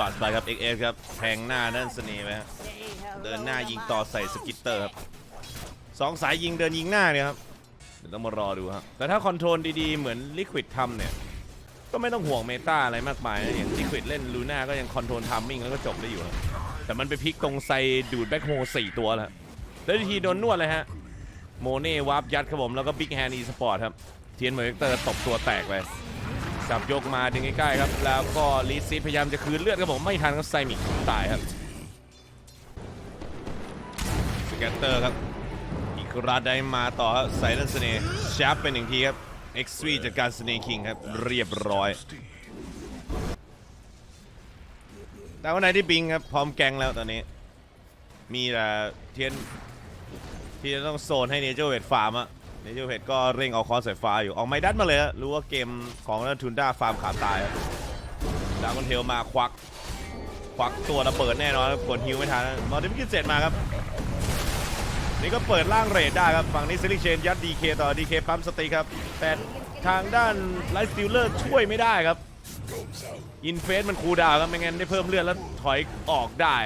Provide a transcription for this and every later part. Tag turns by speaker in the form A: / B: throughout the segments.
A: บัตไปครับ XS ครับแทงหน้านั่นเสน่ห์ไปฮะเดินหน้ายิงต่อใส่สกิตเตอร์ครับสองสายยิงเดินยิงหน้าเนี่ยครับเดี๋ยวต้องมารอดูครับแต่ถ้าคอนโทรลดีๆ เหมือนลิควิดทำเนี่ย ก็ไม่ต้องห่วงเมตาอะไรมากมายนะอย่างลิควิดเล่นลูน่าก็ยังคอนโทรลทัมมิ่งแล้วก็จบได้อยู่ครับแต่มันไปพลิกตรงไซดูดแบ็คโฮสี่ตัวแล้วแล้วทีโดนนวดเลยฮะโมเน่วาร์ปยัดครับผมแล้วก็บิ๊กแฮนด์อีสปอร์ตครับเทียนเมอร์เตอร์ตบตัวแตกไป จับยกมาดึงใกล้ๆครับ แล้วก็ลีซีพยายามจะคืนเลือดครับผมไม่ทันครับไซมิกตายครับสแกตเตอร์ครับอีกราดได้มาต่อครับไซเลนสเน่ชาร์ปเป็นหนึ่งทีครับ X3 จัดการสเนคิงครับเรียบร้อย แต่ว่าไหนที่บิงครับพร้อมแกงแล้วตอนนี้ มีแต่เทียนที่จะต้องโซนให้เนเจอร์เวทฟาร์มอะ นเจอร์เวทก็เร่งเอาคอร์สายฟ้าอยู่ออกไม้ดัดมาเลยรู้ว่าเกมของนันทุนด้าฟาร์มขาตายดาวคอนเทลมาควัก ควักตัวระเบิดแน่นอนกดฮิวไม่ทันมอร์ติมกิเจ็ดมาครับ นี่ก็เปิดล่างเรดได้ครับ ฝั่งนี้ซิลิเชนยัดดีเคต่อดีเคปั๊มสติครับ แต่ทางด้านไลฟ์สติลเลอร์ช่วยไม่ได้ครับ อินเฟสมันคูดาวครับไม่งั้นได้เพิ่มเลือดแล้วถอยออกได้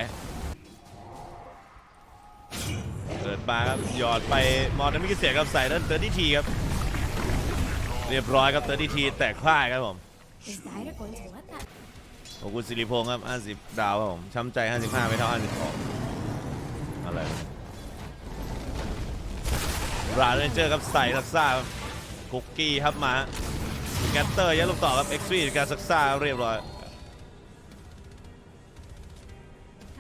A: เปิดมาครับหยอดไปมอร์ดมิกิเสียครับใส่ด้านเตอร์ดีทีครับ เรียบร้อยครับเตอร์ดีทีแตกพ่ายครับผม
B: Is Zyra going to let that
A: ขอบคุณสิริพงศ์ครับ 50 ดาวครับผมช้ำใจ 55 ไม่เท่า 52 อะไรราเรนเจอร์ครับใส่ซักซ่าครับคุกกี้ครับมาแกตเตอร์ยัดลูกต่อครับเอ็กซ์วีการซักซ่าเรียบร้อย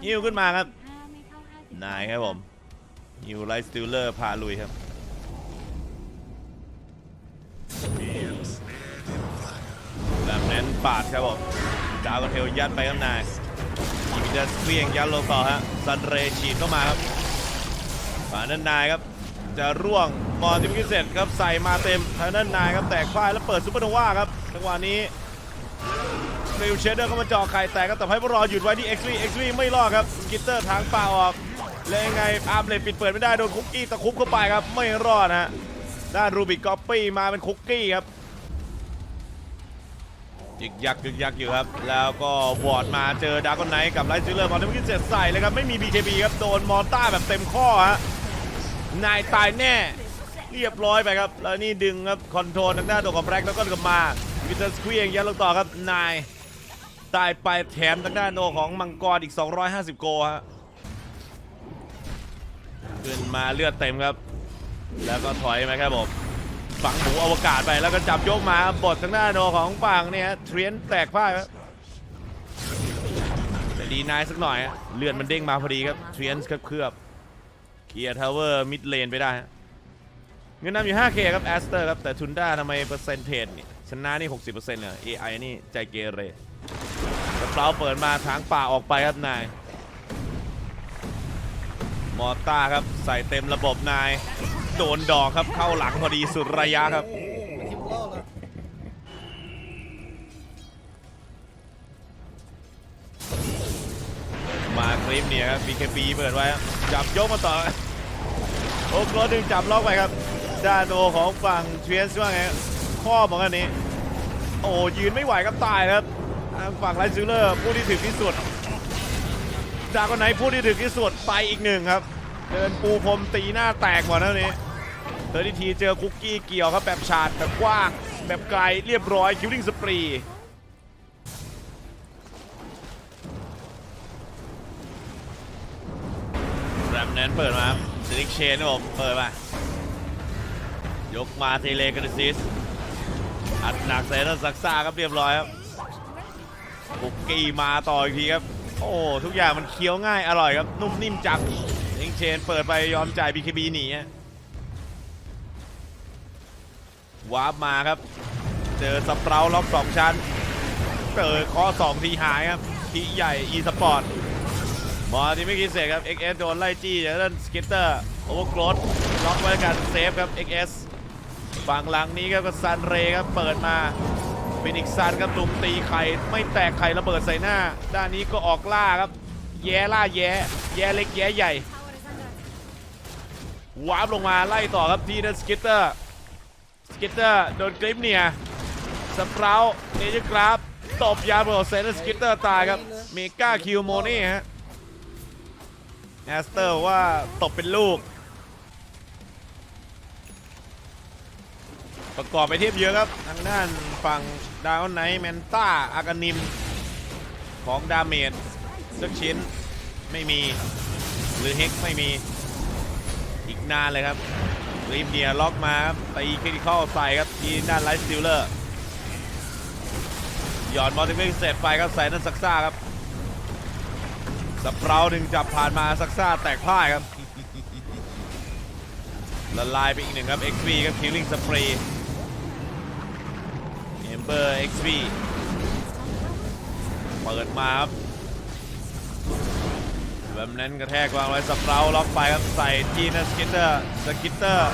A: หิ้วขึ้นมาครับนายครับผม ฮิวไลท์สติลเลอร์พาลุยครับ แบบนั้นปาดครับผมดาวกระเทลยัดไปครับนายมีเดสเฟียงยัดลงต่อฮะซันเรย์ฉีดเข้ามาครับฝ่านั้นนายครับ จะร่วงมอร์ติมิกิเซตครับใส่มาเต็มทางนั้นนายครับแตกพ่ายแล้วเปิดซุปเปอร์โนวาครับจังหวะนี้ฟิลเชเดอร์เข้ามาจ่อไข่แตกก็แต่ให้พวกรอหยุดไว้ที่ x อ็กซ์ไม่รอดครับกิตเตอร์ทางป่าออก แล้วยังไงอาร์มเลดปิดเปิดไม่ได้โดนคุกกี้ตะคุบเข้าไปครับไม่รอดนะฮะด้านรูบิกก๊อปปี้มาเป็นคุกกี้ครับยึกยักยึกยักอยู่ครับ แล้วก็วอร์ดมาเจอดาร์กอนไนท์กับไลท์ซิลเลอร์มอนเตอร์กินเสร็จใส่เลยครับไม่มี BKB ครับโดนมอร์ต้าแบบเต็มข้อฮะนายตายแน่เรียบร้อยไปครับ แล้วนี่ดึงครับ คอนโทรลทางด้านตัวของแบล็กแล้วก็กลับมาวิเตอร์สควีงยันลงต่อครับนายตายไปแถมทางด้านโนของมังกรอีก 250 โกฮะ ขึ้นมาเลือดเต็มครับ แล้วก็ถอยมาครับผมฝังหมูอวกาศไปแล้วก็จับยกมาบดทางหน้าโนของฝั่งเนี่ยเทรนแตกพ่ายครับแต่ดีนายสักหน่อยฮะเลือดมันเด้งมาพอดีครับเทรนครับเคลือบเคลียร์ทาวเวอร์มิดเลนไปได้ เงินนำอยู่ 5K ครับแอสเตอร์ครับ แต่ทุนด้าทำไมเปอร์เซ็นต์เทรดนี่ชนะนี่ 60%เลย AI นี่ใจเกเรแล้วเปล่าเปิดมาทางป่าออกไปครับนาย มอต้าครับใส่เต็มระบบนาย โดนดอกครับเข้าหลังพอดีสุดระยะครับมาคลิปเนี่ยครับ BKB เปิดไว้ครับจับยกมาต่อ โอ้โหดึงจับล็อกไปครับด้านโอของฝั่งเทรนส์ว่าไงข้อบอกอันนี้ โอ้ยืนไม่ไหวครับตายครับ ฝั่งไลท์ซิลเลอร์ผู้ที่ถึงที่สุด จากคนไหนผู้ที่ถึงที่สุดไปอีกหนึ่งครับ เดินปูพรมตีหน้าแตกหมดแล้วนี้เธอที่ทีเจอคุกกี้เกี่ยวครับแบบฉาดแบบกว้าง แบบไกลเรียบร้อยคิวลิงสปรีแรมแนนเปิดมาสติกเชนครับผมเปิดมายกมาเทเลกันซิสอัดหนักใส่ท่านซักซ่าครับเรียบร้อยครับคุกกี้มาต่ออีกทีครับ โอ้ทุกอย่างมันเคี้ยวง่ายอร่อยครับ นุ่มนิ่มจับเองเชนเปิดไปยอมจ่าย BKB หนีฮะวาร์ปมาครับ เจอสเปราล็อกสองชั้นเจอข้อสองทีหายครับทีใหญ่ e สปอร์ตมอที่ไม่คิดเสร็จครับ XS โดนไล่จี้จากด้านสเกตเตอร์โอเวอร์โกรดล็อกไว้กันเซฟครับ XS ฝั่งหลังนี้ครับก็ซันเรครับเปิดมา ฟินิกซันครับลุมตีไข่ไม่แตกไข่ระเบิดใส่หน้า ด้านนี้ก็ออกล่าครับ แย่ล่าแย่แย่เล็กแย่ใหญ่วาร์ปลงมาไล่ต่อครับที่นั่นสกิตเตอร์สกิตเตอร์โดนกริปเนี่ยสเปราเนเจอร์กราฟตบยาโบเซนสกิตเตอร์ตายครับเมกาคิวโมนี่ฮะแอสเตอร์ว่าตบเป็นลูก ประกอบไปเทียบเยอะครับทางด้านฝั่ง ดาวไนท์แมนต้าอากานิม ของดาเมจสักชิ้นไม่มี หรือเฮกไม่มี อีกนานเลยครับรีมเนียล็อกมาครับตีคริติคอลใส่ครับทีด้านไลท์สติลเลอร์หย่อนมอลติเวกเสร็จไปครับใส่นั่นซักซ่าครับสเปราหนึ่งจับผ่านมาซักซ่าแตกพ่ายครับละลายไปอีกหนึ่งครับ XV ครับ Killing Spree Ember XV เปิ เบอร์ XP เปิดมาครับแบบนั้นกระแทกวางไว้สเปราล็อกไปครับใส่ทีนะสกิตเตอร์สกิตเตอร์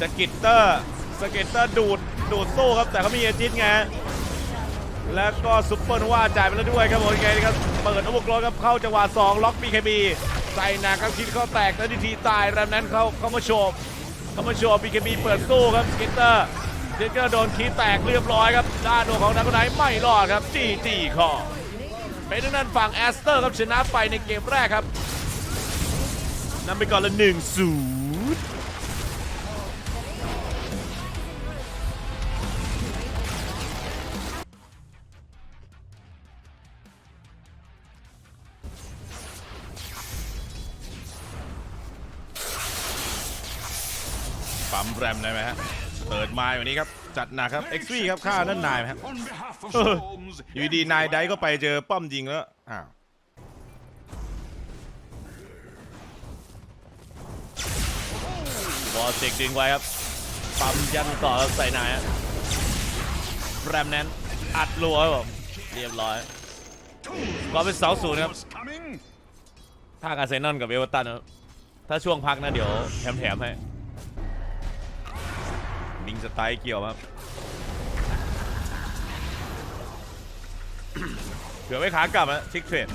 A: สกิตเตอร์สกิตเตอร์ดูดดูดสู้ครับแต่เขามีเอจิตไงแล้วก็ซุปเปอร์นว่าจ่ายไปแล้วด้วยครับโอเคครับเปิดอุปกรณ์ครับเข้าจังหวะ2ล็อก BKB ใส่หนักครับคิดเข้าแตกแล้วดีทีตายแล้วนั้นเขาเขามาโชว์เขามาโชว์ BKB เปิดสู้ครับสกิตเตอร์ สกิตเตอร์โดนคีแตกเรียบร้อยครับ ด้านของนักไนไม่รอดครับจีจีคอเป็นด้านฝั่งแอสเตอร์ครับชนะไปในเกมแรกครับนำไปก่อนละ1 0ปั๊มแรมได้ไหมฮะ เปิดมาอย่างนี้ครับ จัดหนักครับ XV ครับฆ่าด้านนายไหมฮะ
C: On behalf of
A: Uh.
C: Storms,
A: อยู่ดีๆนายไดก็ไปเจอป้อมยิงแล้วอ้าวบอลเสกดึงไว้ครับ ปั๊มยันต่อครับใส่นายฮะแรมแนนอัดรัวครับผมเรียบร้อยก็เป็นเสาศูนย์ครับ
C: was coming.
A: ภาคอาร์เซนอลกับเอเวอร์ตันครับถ้าช่วงพักนะเดี๋ยวแถมๆให้บิง สไตล์เกี่ยวครับเผื่อไว้ขากลับอะชิคเทรด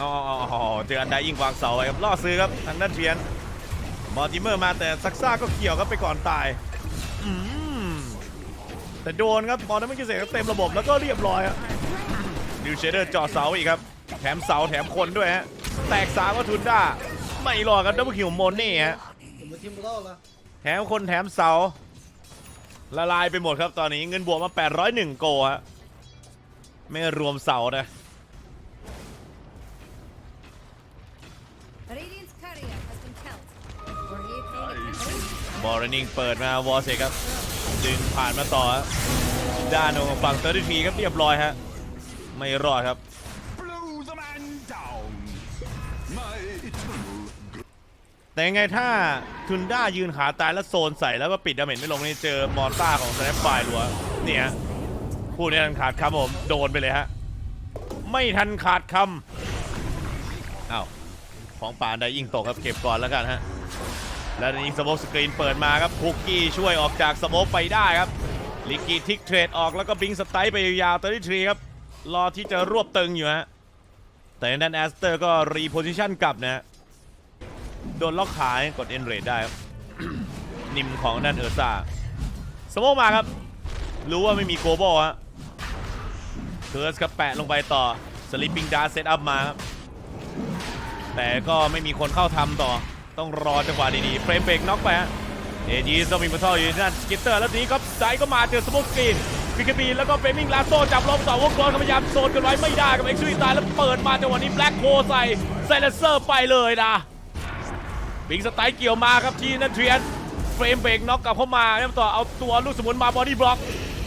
A: อ๋อเจออันใดยิงวางเสาไว้ครับล่อซื้อครับทางด้านเทียนมอร์ติเมอร์มาแต่ซักซ่าก็เกี่ยวครับไปก่อนตายแต่โดนครับบอลนั้นไม่กินเสร็จเต็มระบบแล้วก็เรียบร้อยครับดิวเชเดอร์เจาะเสาอีกครับ แถมเสาแถมคนด้วยฮะแตกสามก็ทุนด้าไม่รอครับดับเบิลคิวโมนนี่ฮะ แถมคนแถมเสา ละลายไปหมดครับตอนนี้เงินบวกมา 801 โกฮะไม่รวมเสานะ
B: Radiant's courier has been killed. Were you paying attention?
A: บอร์นิงเปิดมาวอเซครับ ดึงผ่านมาต่อฮะด้านของฝั่งเตอร์ทีครับเรียบร้อยฮะ ไม่รอดครับ แต่ยังไงถ้าทุนด้ายืนขาตายแล้วโซนใส่แล้วก็ปิดดาเมจไม่ลงนี่เจอมอนต้าของสแนปไฟลัวเนี่ยคู่นี้ทันขาดคำผมโดนไปเลยฮะ ไม่ทันขาดคำอ้าวของป่านได้ยิงตกครับเก็บก่อนแล้วกันฮะ แล้วนี้สโมกสกรีนเปิดมาครับคุกกี้ช่วยออกจากสโมกไปได้ครับลิกกี้ทิกเทรดออกแล้วก็บิงสไตล์ไปยาวๆตัวที่ทรีครับรอที่จะรวบตึงอยู่ฮะแต่นด้านแอสเตอร์ก็รีโพซิชันกลับนะ โดนล็อกขายกดเอ็นเรดได้ครับ นิมของนั่นเออร์ซ่าสโมกมาครับ รู้ว่าไม่มีโกโบฮะเคิร์สครับแปะลงไปต่อสลิปปิ้งดาเซตอัพมาครับ แต่ก็ไม่มีคนเข้าทำต่อ ต้องรอจังหวะดีๆ เฟรมเบรกน็อกไปฮะเอจีสมิงมาทออยู่นั่นสกิตเตอร์แล้วทีนี้ก็ใจก็มาเจอสโมกสกรีนฟิกบีแล้วก็เฟรมิงลาโซจับลมต่อวงกลอนพยายามโซนกันไว้ไม่ได้กับเอ็กซ์ตรีตายแล้วเปิดมาจังหวะนี้แบล็คโคใส่ไซเลเซอร์ไปเลยนะ บิงสไตล์เกี่ยวมาครับที่นั่นเทียนเฟรมเบรกน็อกกลับเข้ามาแล้วต่อเอาตัวลูกสมุนมาบอดี้บล็อก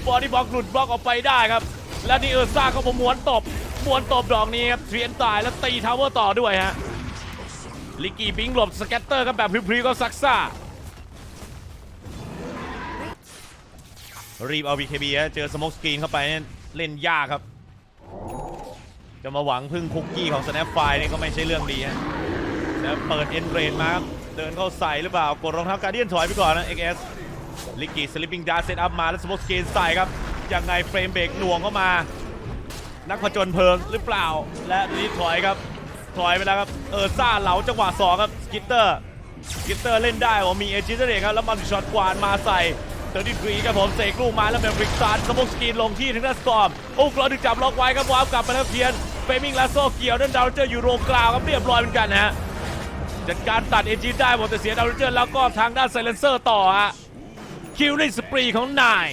A: บอดี้บล็อกหลุดบล็อกออกไปได้ครับ และนี่เออร์ซ่าก็มาม้วนตบม้วนตบดอกนี้ครับเทียนตายแล้วตีทาวเวอร์ต่อด้วยฮะลิกกี้บิงหลบสแกตเตอร์ครับแบบพริ้วๆก็ซักซ่ารีบเอา BKB ฮะเจอสโมกสกรีนเข้าไปเนี่ยเล่นยากครับ จะมาหวังพึ่งคุกกี้ของ Snap f i นี่ก็ไม่ใช่เรื่องดีฮะ แล้วเปิดเอ็นเรนมาครับเดินเข้าใส่หรือเปล่ากดรองเท้าการเดียนถอยไปก่อนนะ XS ลิกกี้สลิปปิ้งดาร์เซตอัพมาแล้วสโมสเกนใส่ครับยังไงเฟรมเบรกหน่วงเข้ามา นักผจญเพลิงหรือเปล่า และทีถอยครับ ถอยไปแล้วครับเออซ่าเหลาจังหวะ2ครับสกิตเตอร์สกิตเตอร์เล่นได้ว่ามีเอจิเตอร์เองครับแล้วมันช็อตกวาดมาใส่เตอร์ดี้กรีครับผมเสกลูกมาแล้วเป็นริกซานสโมกสกรีนลงที่ทางด้านสตอมโอ้กรอดึงจับล็อกไว้ครับวาร์ปกลับมาแล้วเพียนเฟมิงลาโซเกี่ยวด้านดาวเจออยู่โรงกลาวครับเรียบร้อยเหมือนกันนะฮะ จัดการตัดเอจิได้หมดแต่เสียดาวเจอร์แล้วก็ทางด้านไซเลนเซอร์ต่อฮะคิวลิงสปรีของนาย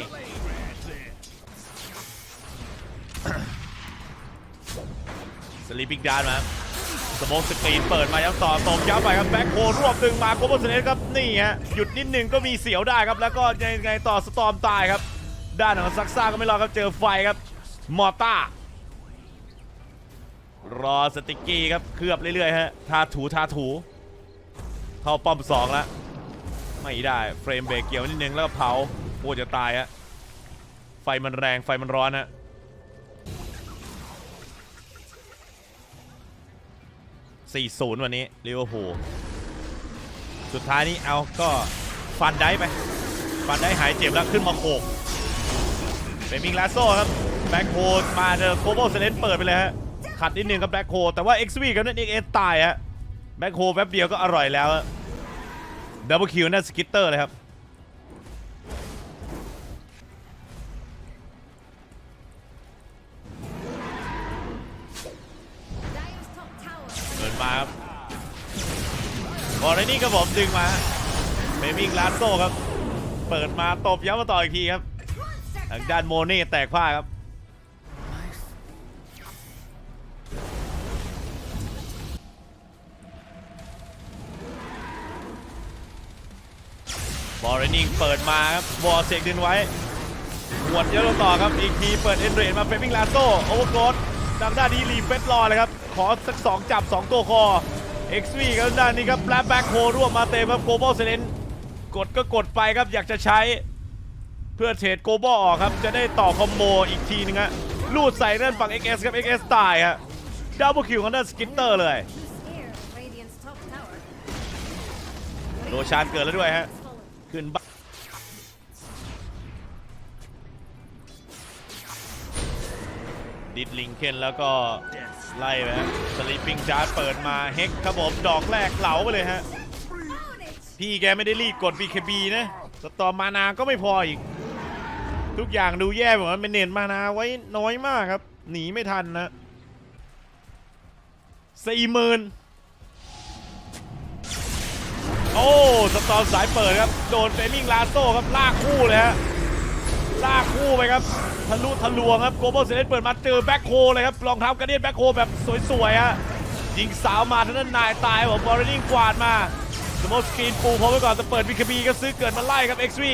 A: สลีปิงดานมาสโมกสกรีนเปิดมาย้ำต่อตบย้ำไปครับแบ็คโฮรวบดึงมาโคบอลเซเลสครับนี่ฮะหยุดนิดนึงก็มีเสียวได้ครับ แล้วก็ยังไงต่อสตอมตายครับ ด้านของซักซ่าก็ไม่รอครับเจอไฟครับมอต้ารอสติกกี้ครับเคลือบเรื่อยๆฮะทาถูทาถู เข้าป้อมสองแล้วไม่ได้เฟรมเบรกเกี่ยวนิดนึงแล้วก็เผาโอ้จะตายฮะไฟมันแรงไฟมันร้อนฮะ4-0วันนี้ลิเวอร์พูลสุดท้ายนี้เอาก็ฟันได้ไป ฟันได้หายเจ็บแล้วขึ้นมาโขกเป็นมิงลาโซ่ครับแบ็คโฮมาเจอโคโบเซเลนเปิดไปเลยฮะขัดนิดนึงกับแบ็คโฮแต่ว่า XV กับนั่นเอ็กตายฮะ แบ็คโฮแป๊บเดียวก็อร่อยแล้วดับเบิลคิวนั่นสกิตเตอร์เลยครับ เดินมาครับบอลไอ้นี่ครับผมดึงมาเบมิงลาโซครับ เปิดมาตบย้ำมาต่ออีกทีครับ ทางด้านโมเน่แตกผ้าครับ บอลเรนนิงเปิดมาครับบอลเสกดึงไว้หวดเยอะต่อครับอีกทีเปิดเอ็นเรนมาเฟมิงลาโต้โอเวอร์โกดทางด้านนี้รีเฟสรอเลยครับ ขอสักสองจับ2ตัวคอ XV ครับด้านนี้ครับแบล็คแบ็คโฮร่วมมาเต็มครับโกลบอลเซเลนกดก็กดไปครับอยากจะใช้ เพื่อเทรดโกลบอลออกครับ จะได้ต่อคอมโบอีกทีนึงฮะลูดใส่เรื่องฝั่ง XS ครับ XS ตายฮะดับเบิลคิวของด้านสกิตเตอร์เลย
B: Who's heir of Radiant's top tower?
A: โดชานเกิดแล้วด้วยฮะ
B: Fallen.
A: ขึ้นบ้านดิดลิงเคนแล้วก็ไล่ไปสลิปปิ้งจาร์เปิดมาเฮกครับผมดอกแรกเหลาไปเลยฮะ พี่แกไม่ได้รีบกด BKB นะ สตอมมานาก็ไม่พออีก ทุกอย่างดูแย่เหมือนมันเน้นมานาไว้น้อยมากครับ หนีไม่ทันนะสี่หมื่น โอ้สตอมสายเปิดครับ โดนเฟมิงลาโซ่ครับลากคู่เลยฮะลากคู่ไปครับทะลุทะลวงครับโกลบอลเซเลนเปิดมาเจอแบ็คโฮเลยครับรองเท้ากระเดียนแบ็คโฮแบบสวยๆฮะยิงสาวมาทั้งนั้นนายตายผมบอลลิงกวาดมาสโมสกรีนปูพอไว้ก่อนจะเปิดบีคบีก็ซื้อเกิดมาไล่ครับ XV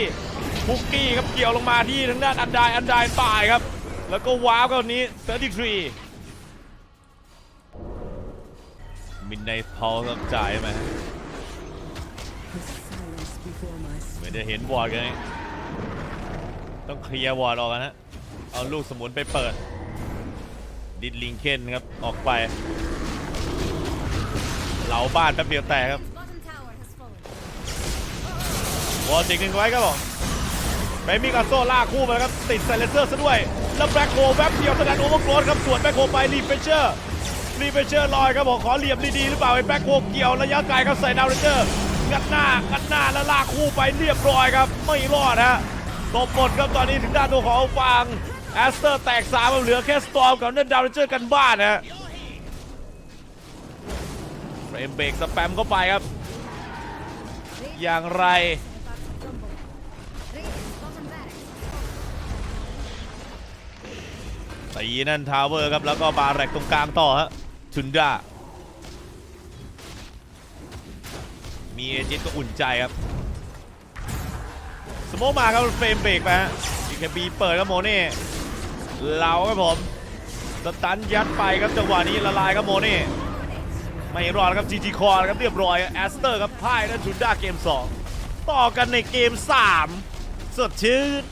A: พุกกี้ครับเกี่ยวลงมาที่ทางด้านอันไดอันไดตายครับ แล้วก็ว้าวกับนี้33มินในพอลครับจ่ายไห มไม่ได้เห็นวอร์ดกันต้องเคลียร์วอร์ดออกกันฮะเอาลูกสมุนไปเปิด ดิดลิงเคนครับออกไปเหลาบ้านแป๊บเดียวแตกครับวอลจิกหนึ่งไว้ครับผมไปมิกาโซลากคู่มาครับ ติดไซเลนเซอร์ซะด้วย แล้วแบ็คโฮแวบเดียวแสดงโอเวอร์โกรธครับ สวนแบ็คโฮไปรีเฟเชอร์รีเฟเชอร์ลอยครับผมขอเหลี่ยมดีๆหรือเปล่าไอ้แบ็คโฮเกี่ยวระยะไกลครับใส่ดาวเรนเจอร์ งัดหน้างัดหน้าแล้วลากคู่ไปเรียบร้อยครับ ไม่รอดฮะตบหมดครับตอนนี้ถึงด้านตัวของฟางแอสเตอร์แตกสามเหลือแค่สตอมกับเนนดาวเรนเจอร์กันบ้านฮะเฟรมเบรกสแปมเข้าไปครับ อย่างไรตีนั่นทาวเวอร์ครับ แล้วก็บาแรกตรงกลางต่อฮะชุนดา มีเอจิตก็อุ่นใจครับ สโมกมาครับเฟรมเบรกไปฮะอีเคบีเปิดครับโมเน่เหลาครับผมสตันยัดไปครับจังหวะนี้ละลายครับโมเน่ไม่รอดครับจีจีคอร์ครับเรียบร้อยแอสเตอร์ครับพ่ายนั่นชุนดาเกม 2 ต่อกันในเกม 3 สดชื่น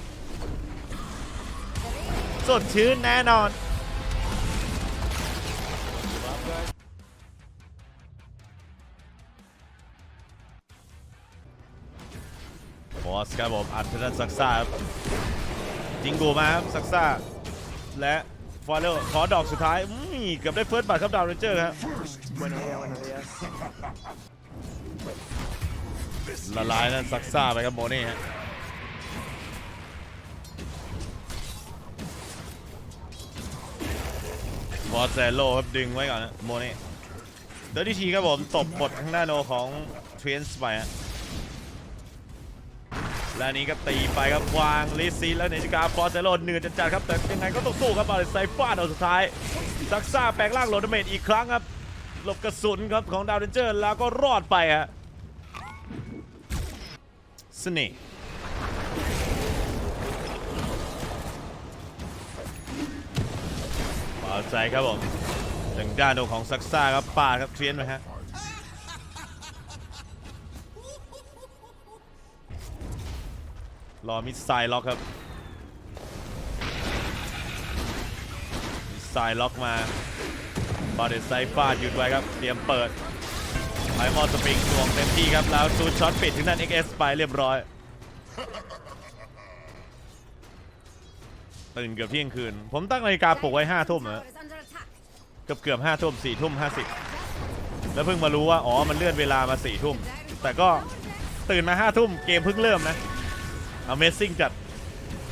A: สดชื่นแน่นอน อสครับผมอัดทันซักซ่าจิงโกมาครับซักซ่าและฟอลเลอร์ขอดอกสุดท้ายเกือบได้เฟิร์สบัตครับดาวเรนเจอร์ครับละลายนั่นซักซ่าไปครับโมนี่ฮะบอสแซโลครับดึงไว้ก่อนนะโมนี่เดอร์ดีทีครับผมตบบทข้างหน้าโนของเทรนส์ไปฮะ และนี้ก็ตีไปครับวางลิซีแล้วเนจิกาบอสเซโลเหนื่อยจัดๆครับแต่ยังไงก็ต้องสู้ครับบาเลไซฟาดเอาสุดท้ายซักซ่าแปลงร่างโหลดเมจอีกครั้งครับหลบกระสุนครับของดาวเรนเจอร์แล้วก็รอดไปฮะสเน่ห์เป่าใจครับผมทางด้านของซักซ่าครับปาดครับเทียนไปฮะ รอมิสไซล์ล็อกครับมิสไซล์ล็อกมาบอดเดไซฟาดหยุดไว้ครับ เตรียมเปิดไอมอสปริงหน่วงเต็มที่ครับ แล้วซูช็อตปิดถึงด้าน XS ไปเรียบร้อย ตื่นเกือบเที่ยงคืน ผมตั้งนาฬิกาปลุกไว้ห้าทุ่มนะเกือบเกือบห้าทุ่มสี่ทุ่มห้าสิบแล้วเพิ่งมารู้ว่า อ๋อ มันเลื่อนเวลามาสี่ทุ่ม แต่ก็ตื่นมาห้าทุ่มเกมเพิ่งเริ่มนะ Amazing จัด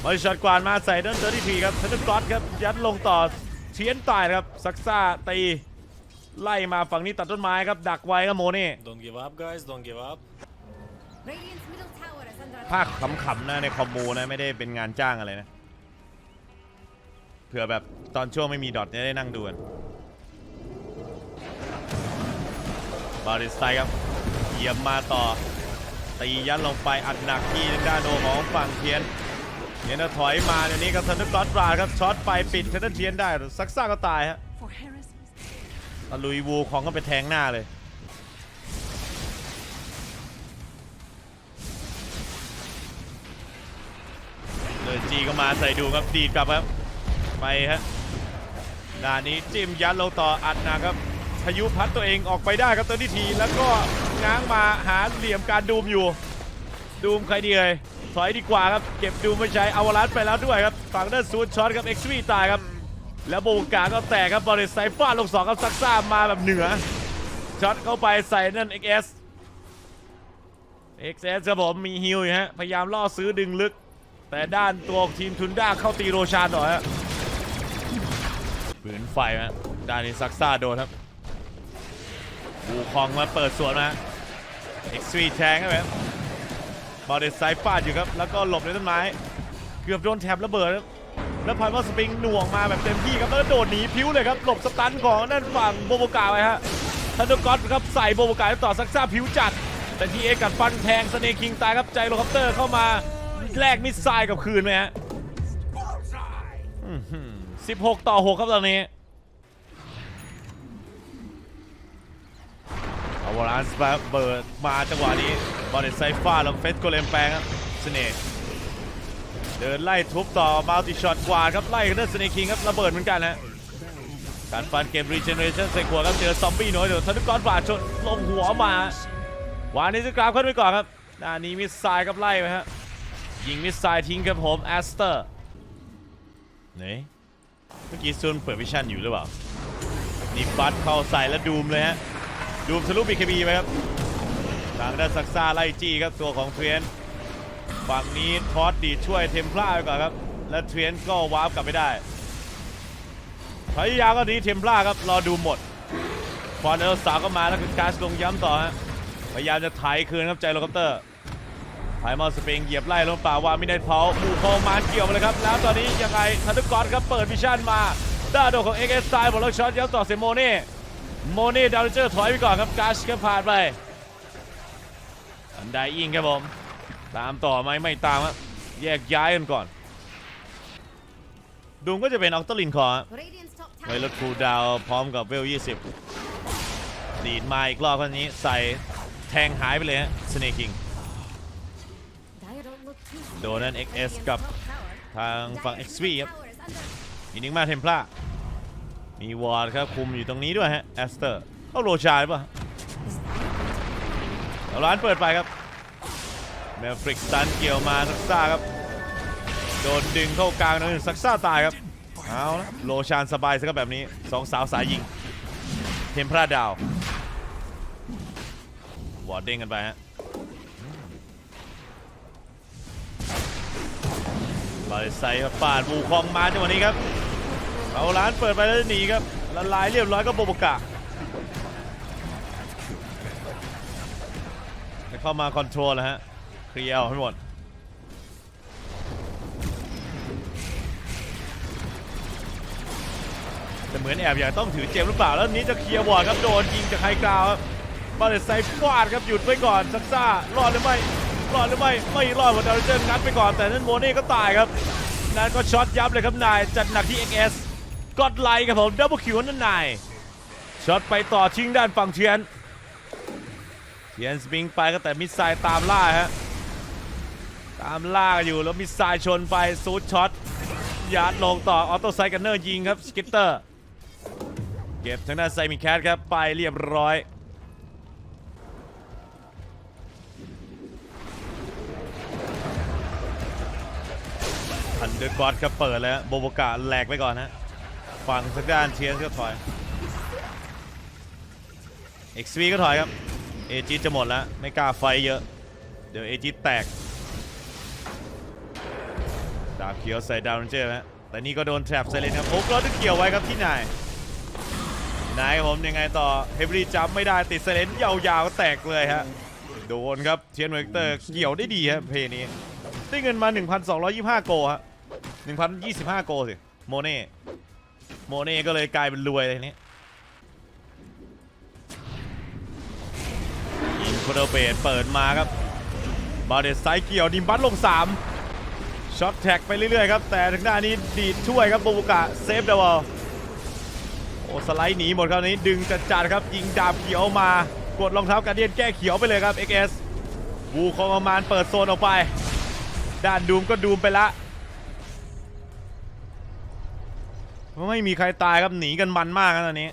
A: บอลช็อตกวานมาใส่เดินเตอร์ที่ทีครับทันเดอร์กอตครับยัดลงต่อเชียนตายครับซักซ่าตีไล่มาฝั่งนี้ตัดต้นไม้ครับดักไว้ครับโมเน่
D: Don't give up, guys. Don't give up.
B: Radiant's middle tower is under
A: ภาค
B: attack.
A: ขำๆนะในคอมมูนะไม่ได้เป็นงานจ้างอะไรนะเผื่อแบบตอนช่วงไม่มีดอทจะได้นั่งดูกันบาริสไตครับเหยียบมาต่อ ตียัดลงไปอัดหนักที่ทางด้านโดของฝั่งเทียนเทียนก็ถอยมาเดี๋ยวนี้ครับทันเดอร์กอดบราดครับช็อตไปปิดเทนเดอร์เทียนได้ซักซ่าก็ตายฮะ
E: For heresies.
A: ตะลุยวูของก็ไปแทงหน้าเลยเลยจีก็มาใส่ดูครับดีดกลับครับไปฮะด้านนี้จิ้มยัดลงต่ออัดหนะครับ พายุพัดตัวเองออกไปได้ครับตัวนี้ทีแล้วก็ง้างมาหาเหลี่ยมการดูมอยู่ ดูมใครดีเลยถอยดีกว่าครับ เก็บดูมไม่ใช้อาวารัสไปแล้วด้วยครับฝั่งด้านซูดช็อตครับเอ็กซ์วีตายครับ แล้วโบกาก็แตกครับบอลเลสไซฟาดลงสองครับซักซ่ามาแบบเหนือช็อตเข้าไปใส่นั่น XS XS ครับผมมีฮิวอยู่ฮะพยายามล่อซื้อดึงลึก แต่ด้านตัวทีมทุนด้าเข้าตีโรชานหน่อยฮะปืนไฟฮะด้านนี้ซักซ่าโดนครับ บูคองมาเปิดสวนมาเอ็กซ์วีแทงครับผมบอลเดสไซฟาดอยู่ครับ แล้วก็หลบในต้นไม้ เกือบโดนแทบระเบิดครับแล้วพายมอสปริงหน่วงมาแบบเต็มที่ครับ แล้วโดดหนีพิ้วเลยครับ หลบสตันของนั่นฝั่งโบโบกาไปฮะทันเดกอตครับใส่โบโบกาต่อซักซ่าพิ้วจัด แต่ทีเอกัดฟันแทงสเนคิงตายครับใจโรคอปเตอร์เข้ามาแลกมิสไซล์กับคืนไหมฮะ16 ต่อ 6 ครับตอนนี้เอา วอลานส์เบิร์ดมาจังหวะนี้บอลเดนไซฟ้าแล้วเฟสโกเลมแปลงครับเสน่ห์เดินไล่ทุบต่อมัลติช็อตกว่าครับไล่กันด้วยสเนคิงครับระเบิดเหมือนกันฮะการฟันเกมรีเจนเนอเรชั่นใส่ขวครับเจอซอมบี้น้อยเดี๋ยวทันทุกกอนฝ่าชนลงหัวมาวานนี้จะกราบขึ้นไปก่อนครับด้านนี้มิสไซล์ครับไล่ไปฮะยิงมิสไซล์ทิ้งครับผมแอสเตอร์นี่เมื่อกี้ซุนเปิดวิชั่นอยู่หรือเปล่านี่บัตเข้าใส่แล้วดูมเลยฮะ ดูมทะลุบีเคบีไปครับทางด้านซักซ่าไล่จี้ครับตัวของเทรนฝั่งนี้ทอสดีช่วยเทมพลาไปก่อนครับ และเทรนก็วาร์ปกลับไม่ได้พยายามก็หนี้เทมพลาครับรอดูหมดฟอนเอลสาวก็มาแล้วคือการลงย้ำต่อฮะพยายามจะไถคืนครับใจโรคอปเตอร์ไผ่มอสปริงเหยียบไล่ลงป่าวามินเนตเผาหมู่โคมานเกี่ยวมาเลยครับ แล้วตอนนี้ยังไงทันทุกกอนครับเปิดวิชั่นมาด้าโดของเอ็กเอสไซบอลล็อกช็อตย้ำต่อเซโมเน่ โมเน่ดาวเจอร์ถอยไปก่อนครับกาชก็ผ่านไปอันไดอิงครับผม ตามต่อไหมไม่ตามครับแยกย้ายกันก่อนดูมก็จะเป็นออกตลินคอร์
B: Radiant's top
A: ไว้ลดคูดาวพร้อมกับเวล 20 ดีดมาอีกรอบคนนี้ใส่แทงหายไปเลยฮะสเนคิงโดนนั่น XS กับทางฝั่ง XV ครับอินิงมาเทมพลา มีวอร์ดครับคุมอยู่ตรงนี้ด้วยฮะแอสเตอร์เข้าโรชาหรือเปล่าเอาร้านเปิดไปครับแมฟริกสตันเกี่ยวมาซักซ่าครับโดนดึงเข้ากลางนั่นซักซ่าตายครับเอาละโลชานสบายซะครับแบบนี้สองสาวสายยิงเทมพลาดาววอร์ดเด้งกันไปฮะบาริไซครับปาดบูคองมาจังหวะนี้ครับ เอาร้านเปิดไปแล้วหนีครับละลายเรียบร้อยก็โบโบกะเข้ามาคอนโทรลแล้วฮะเคลียร์ให้หมดแต่เหมือนแอบอยากต้องถือเจมหรือเปล่าแล้วนี้จะเคลียร์บอร์ดครับโดนยิงจากไฮกราวครับาเลตไซฟาดครับหยุดไว้ก่อนซักซ่ารอดหรือไม่รอดหรือไม่ไม่รอดหมดดาวเจอร์งัดไปก่อนแต่นั้นโมเน่ก็ตายครับนั้นก็ช็อตยับเลยครับนายจัดหนักที่ XS กดไลค์ครับผมดับเบิลคิวนั่นนายช็อตไปต่อชิงด้านฝั่งเทียนเทียนสปริงไปก็แต่มิสไซล์ตามล่าฮะตามล่าอยู่แล้วมิสไซล์ชนไปซูดช็อตยาดลงต่อออโต้ไซกันเนอร์ยิงครับสกิตเตอร์เก็บทางด้านไซมิแคทครับไปเรียบร้อยอันเดอร์กอดครับเปิดแล้วโบโบกะแหลกไปก่อนฮะ ฝั่งทางด้านเทียนก็ถอย XV ก็ถอยครับเอจิจะหมดแล้ว ไม่กล้าไฟเยอะ เดี๋ยวเอจิแตก ดาบเขียวใส่ดาวน์เจอร์ฮะแต่นี่ก็โดนแทรปไซเลนครับโอ้กรอดเกี่ยวไว้ครับที่นายนายผมยังไงต่อเฮฟรี่จับไม่ได้ติดไซเลนยาวๆแตกเลยฮะโดนครับเทียนเวกเตอร์เกี่ยวได้ดีฮะเพลย์นี้ได้เงินมา 1,225 โกฮะ1,025 โกสิโมเน่ โมเน่ก็เลยกลายเป็นรวยเลยนี้ยิงโคเดเบดเปิดมาครับบาเดสไซเกี่ยวดิมบัตลง 3ช็อตแท็กไปเรื่อยๆครับ แต่ทางด้านนี้ดีดช่วยครับโบบุกะเซฟเดอะวอลโอ้สไลด์หนีหมดคราวนี้ดึงจัดๆครับ ยิงดาบเขียวมากดรองเท้าการเดียนแก้เขียวไปเลยครับ XS วูคองอมานเปิดโซนออกไป ด้านดูมก็ดูมไปละ ไม่มีใครตายครับหนีกันมันมากนะตอนนี้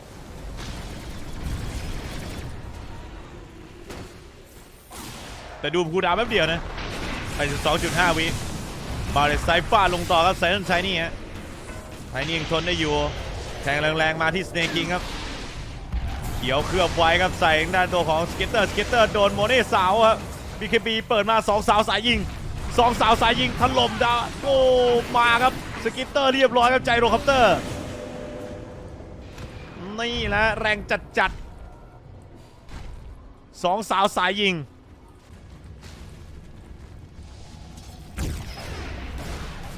A: แต่ดูคูดาวแป๊บเดียวนะไปถึง2.5วิบาเลสไซฟ้าลงต่อครับไซนันไชนี่ฮะไชนี่ยังทนได้อยู่แทงแรงๆมาที่สเนคิงครับเขียวเคลือบไว้ครับใส่ทางด้านตัวของสเก็ตเตอร์สเก็ตเตอร์โดนโมเน่สาวครับ BKB เปิดมา2สาวสายยิง2สาวสายยิงถล่มดาโอ้มาครับสกิตเตอร์เรียบร้อยครับใจโรคัปเตอร์ นี่แหละแรงจัดจัดๆสองสาวสายยิง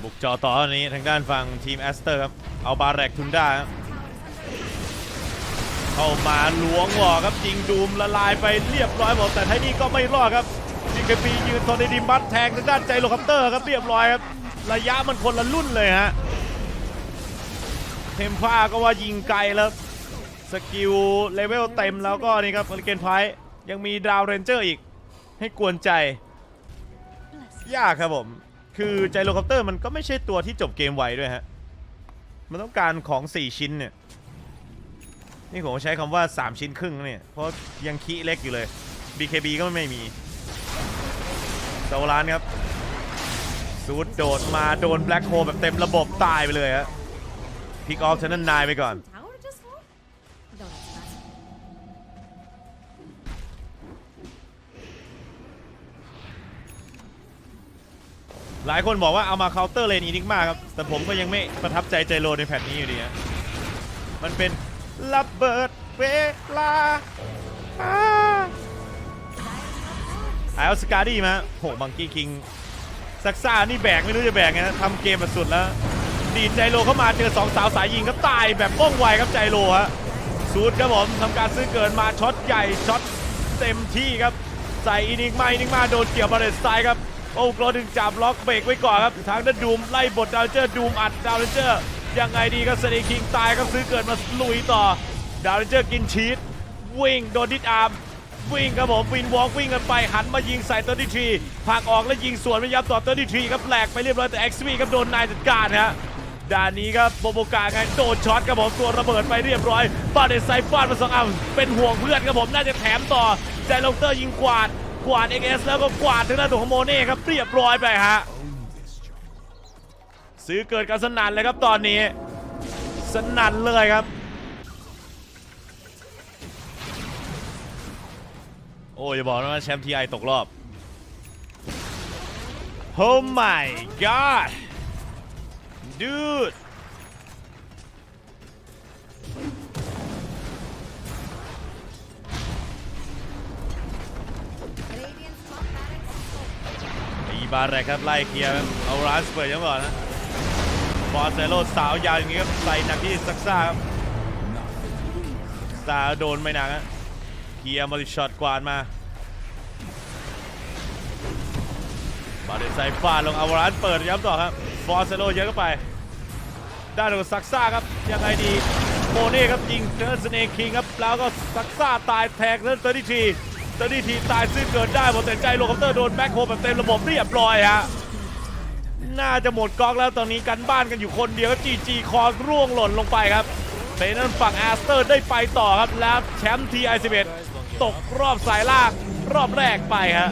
A: บุกจอต่อนนี้ทางด้านฝั่งทีมแอสเตอร์ครับ เอาบาแรกทุนด้าครับเข้ามาล้วงหลอกครับยิงดูมละลายไปเรียบร้อยหมดแต่ไทนี่ก็ไม่รอดครับจิงเกปียืนทนในดิมบัตแทงทางด้านใจโลคัปเตอร์ครับเรียบร้อยครับระยะมันคนละรุ่นเลยฮะเทมฟ้าก็ว่ายิงไกลแล้ว สกิลเลเวลเต็มแล้วก็นี่ครับเฮลิเกนไพยังมีดาวเรนเจอร์อีกให้กวนใจ ยากครับผม คือใจโลคัปเตอร์มันก็ไม่ใช่ตัวที่จบเกมไวด้วยฮะ มันต้องการของ 4 ชิ้นเนี่ย นี่ผมใช้คำว่า 3 ชิ้นครึ่งเนี่ย เพราะยังคีเล็กอยู่เลย BKB ก็ไม่มีเซาลานครับสูดโดดมาโดนแบล็คโฮแบบเต็มระบบตายไปเลยฮะพิกออฟเทนนันนายไปก่อน หลายคนบอกว่าเอามาเคาน์เตอร์เลนอีนิกมาครับ แต่ผมก็ยังไม่ประทับใจใจโลในแพทนี้อยู่ดีฮะมันเป็นระเบิดเวลาไอเอาสกาดี้มาโหบังกี้คิงซักซ่านี่แบกไม่รู้จะแบกไงนะทำเกมมาสุดแล้ว ดีดใจโลเข้ามาเจอสองสาวสายยิงก็ตายแบบว่องไวครับใจโลฮะสูตรครับผมทำการซื้อเกินมาช็อตใหญ่ช็อตเต็มที่ครับใส่อินิกมาอินิกมาโดนเกี่ยวบาเลสไตครับ โอ้โกรดึงจับล็อกเบรกไว้ก่อนครับทางด้านดูมไล่บทดาวเจอร์ดูมอัดดาวเจอร์ยังไงดีครับสเนคิงตายครับซื้อเกิดมาลุยต่อ ดาวเจอร์กินชีสวิ่งโดนดิดอาร์มวิ่งครับผมวินวอล์กวิ่งกันไปหันมายิงใส่เตัวที่ทีผักออกแล้วยิงสวนไม่ยับต่อเตัวที่ทีครับแหลกไปเรียบร้อยแต่ XV ครับโดนนายจัดการฮะด้านนี้ครับโบโบกาไงโดนช็อตครับผมตัวระเบิดไปเรียบร้อยบาเดไซฟาดมาสองอันเป็นห่วงเพื่อนครับผมน่าจะแถมต่อใจลงเตอร์ยิงกวาด กวาด XS แล้วก็กวาดทางด้านตัวของโมเน่ครับเรียบร้อยไปฮะซื้อเกิดกันสนั่นเลยครับตอนนี้ สนั่นเลยครับ โอ้ยอย่าบอกนะว่าแชมป์ทีไอตกรอบ Oh my god dude บาร์แรกครับไล่เคลียร์เอาร้านสเปิดยังก่อนนะบอลเซโลสาวยาวอย่างนี้ครับใส่หนักที่ซักซ่าครับซาโดนไม่หนักฮะเคลียร์มาริช็อตกวาดมาบาเดนไซฟาดลงเอารานเปิดย้ำต่อครับบอลเซโลเยอะเข้าไปด้านของซักซ่าครับยังไงดีโมเน่ครับยิงเจอสเนคคิงครับแล้วก็ซักซ่าตายแทงเล่นเตอร์ดีที เตอร์ดีทีตายซึ่งเกิดได้หมดแต่ใจโลคอปเตอร์โดนแบ็คโฮแบบเต็มระบบเรียบร้อยฮะน่าจะหมดก๊อกแล้วตอนนี้กันบ้านกันอยู่คนเดียวก็จีจีคอร่วงหล่นลงไปครับเป็นนั้นฝั่งแอสเตอร์ได้ไปต่อครับแล้วแชมป์ทีไอสิบเอ็ดตกรอบสายล่างรอบแรกไปฮะ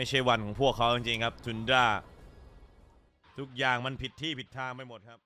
A: ไม่ใช่วันของพวกเขาจริงๆครับทุนด้าทุกอย่างมันผิดที่ผิดทางไปหมดครับ